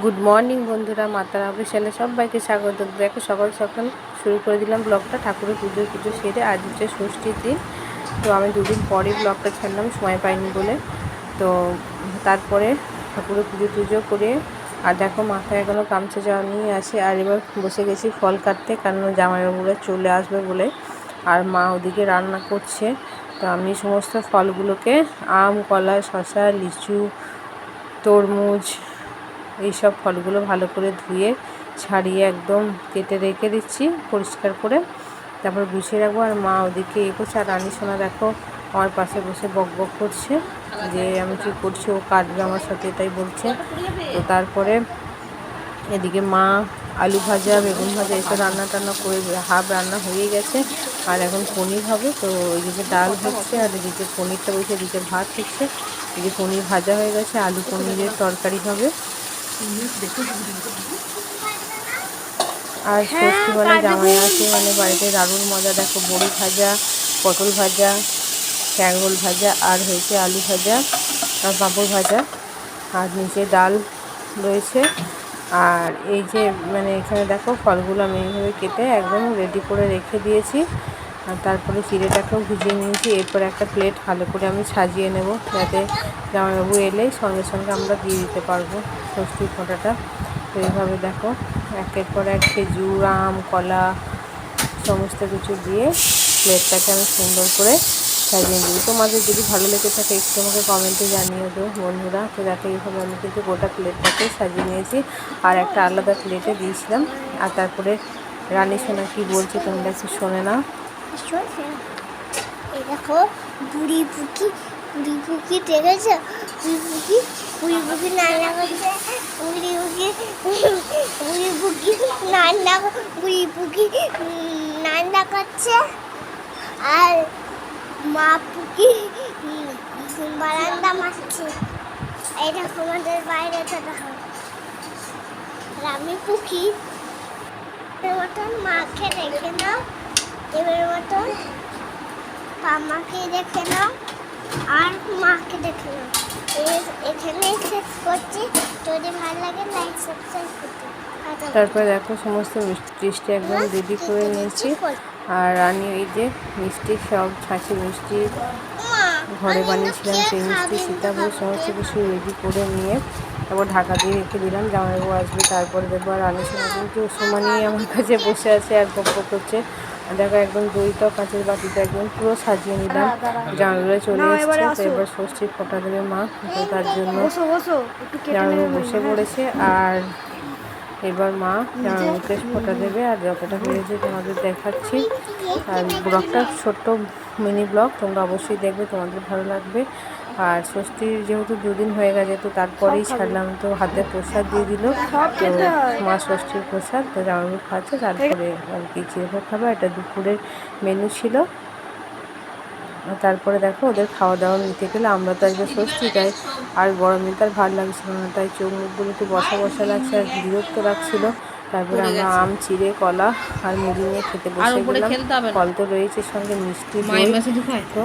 Good morning বন্ধুরা মাতারা অফিসিয়ালে সবাইকে স্বাগত। দেখো, সকাল সকাল শুরু করে দিলাম ব্লগটা ঠাকুরের পুজো পুজো সেরে আজ হচ্ছে ষষ্ঠীর দিন। তো আমি দুদিন পরে ব্লগটা ছাড়লাম, সময় পাইনি বলে। তো তারপরে ঠাকুরের পুজো টুজো করে, আর দেখো মাথায় এখনও গামছা যাওয়া নিয়ে আছে আর এবার বসে গেছি ফল কাটতে, কারণ জামাইবাবুরা চলে আসবে বলে। আর মা ওদিকে রান্না করছে, তো আমি সমস্ত ফলগুলোকে আম, কলা শশা লিচু, তরমুজ এইসব ফলগুলো ভালো করে ধুয়ে, ছাড়িয়ে একদম কেটে রেখে দিচ্ছি, পরিষ্কার করে। তারপর গুছিয়ে রাখব। আর মা ওদিকে এ করছে, আর রানী সোনা দেখো আমার পাশে বসে বক বক করছে, যে আমি কী করছি, ও কাটবে আমার সাথে, এটাই বলছে। তো তারপরে এদিকে মা আলু ভাজা, বেগুন ভাজা, এসব রান্না টান্না করে, হাফ রান্না হয়ে গেছে। আর এখন পনির হবে, তো ওইদিকে ডাল হচ্ছে, আর এদিকে পনিরটা বসে, এদিকে ভাত হচ্ছে। এদিকে পনির ভাজা হয়ে গেছে, আলু পনিরের তরকারি হবে। আর ষষ্ঠী মানে জামাই আছে মানে বাড়িতে দারুণ মজা দেখো বড়ি ভাজা পটল ভাজা ক্যারোল ভাজা আর হয়েছে আলু ভাজা আর পাঁপড় ভাজা আর নিচে ডাল রয়েছে। আর এই যে মানে এখানে দেখো ফলগুলো আমি এইভাবে কেটে একদম রেডি করে রেখে দিয়েছি। আর তারপরে চিড়েটাকেও ভিজিয়ে নিয়েছি। এরপর একটা প্লেট ভালো করে আমি সাজিয়ে নেব যাতে জামাইবাবু এলেই সঙ্গে সঙ্গে আমরা দিয়ে দিতে পারব ষষ্ঠীর ফোঁটাটা। তো এইভাবে দেখো, একের পর এক খেজুর, আম, কলা, সমস্ত কিছু দিয়ে প্লেটটাকে আমি সুন্দর করে সাজিয়ে দিই তোমাদের যদি ভালো লেগে থাকে একটু আমাকে কমেন্টে জানিয়ে দেবো বন্ধুরা। তো দেখো, এইভাবে আমি কিন্তু গোটা প্লেটটাকে সাজিয়ে নিয়েছি। আর একটা আলাদা প্লেটে দিয়েছিলাম। আর তারপরে রানী সোনা কী বলছে তোমরা একটু শোনে না। দেখো, বুড়ি পুকি বুড়ি পুকি দেখেছ? বুড়ি পুকি বুড়ি পুকি রান্না করছে। বুড়ি পুকি বুড়ি পুকি রান্না বুড়ি পুকি রান্না করছে। আর মা পুকি বারান্দা মারছে। এই দেখো, আমাদের বাইরেটা দেখো। আর আমি পুকি মতন মাকে দেখে নাও। এবার মতন আমাকে দেখে নাও। আর মাকে দেখে নাও। এ- এখানেই শেষ করছি। যদি ভালো লাগে লাইক সাবস্ক্রাইব করতে তারপরে দেখো সমস্ত মিষ্টি একদম রেডি করে নিয়েছি। আর আমি এই যে মিষ্টি সব ছাঁচি মিষ্টি ঘরে বানিয়েছিলাম সেই মিষ্টি সীতাভোগ সমস্ত কিছু রেডি করে নিয়ে তারপর ঢাকা দিয়ে রেখে দিলাম। জামাইবাবু আসবে তারপরে দেখব আর রানের সঙ্গে কিন্তু সমানই আমার কাছে বসে আছে আর গপ্প করছে। দেখো একদম দইটাও কাঁচের বাটিতে একদম পুরো সাজিয়ে নিলাম। জামাইবাবুরা চলে এসেছে তো এবার ষষ্ঠীর ফোটা দেবে মা তার জন্য জামাইবাবু বসে পড়েছে। আর এবার মা জামাইবাবুকে ফোটা দেবে আর যতটা পেরেছি তোমাদের দেখাচ্ছি। আর ব্লগটা ছোট্ট মিনি ব্লগ তোমরা অবশ্যই দেখবে তোমাদের ভালো লাগবে। আর ষষ্ঠীর যেহেতু দুদিন হয়ে গেছে তো তারপরেই ছাড়লাম। তো হাতে প্রসাদ দিয়ে দিল। তো মা ষষ্ঠীর প্রসাদ তো জামাইবাবু খাচ্ছে তারপরে আর কি চিড়ে খাবে। এটা দুপুরের মেনু ছিল। তারপরে দেখো ওদের খাওয়া দাওয়া নিতে গেলে আমরা তো একবার ষষ্ঠী তাই আর গরমে তো আর ভালো লাগছিল না তাই চোখ মুখগুলো একটু বসা বসা লাগছে আর বিরক্ত লাগছিল। তারপরে আমরা আম চিড়ে কলা আর মুড়ি নিয়ে খেতে বসে গেলাম। ফল তো রয়েছে সঙ্গে মিষ্টি তো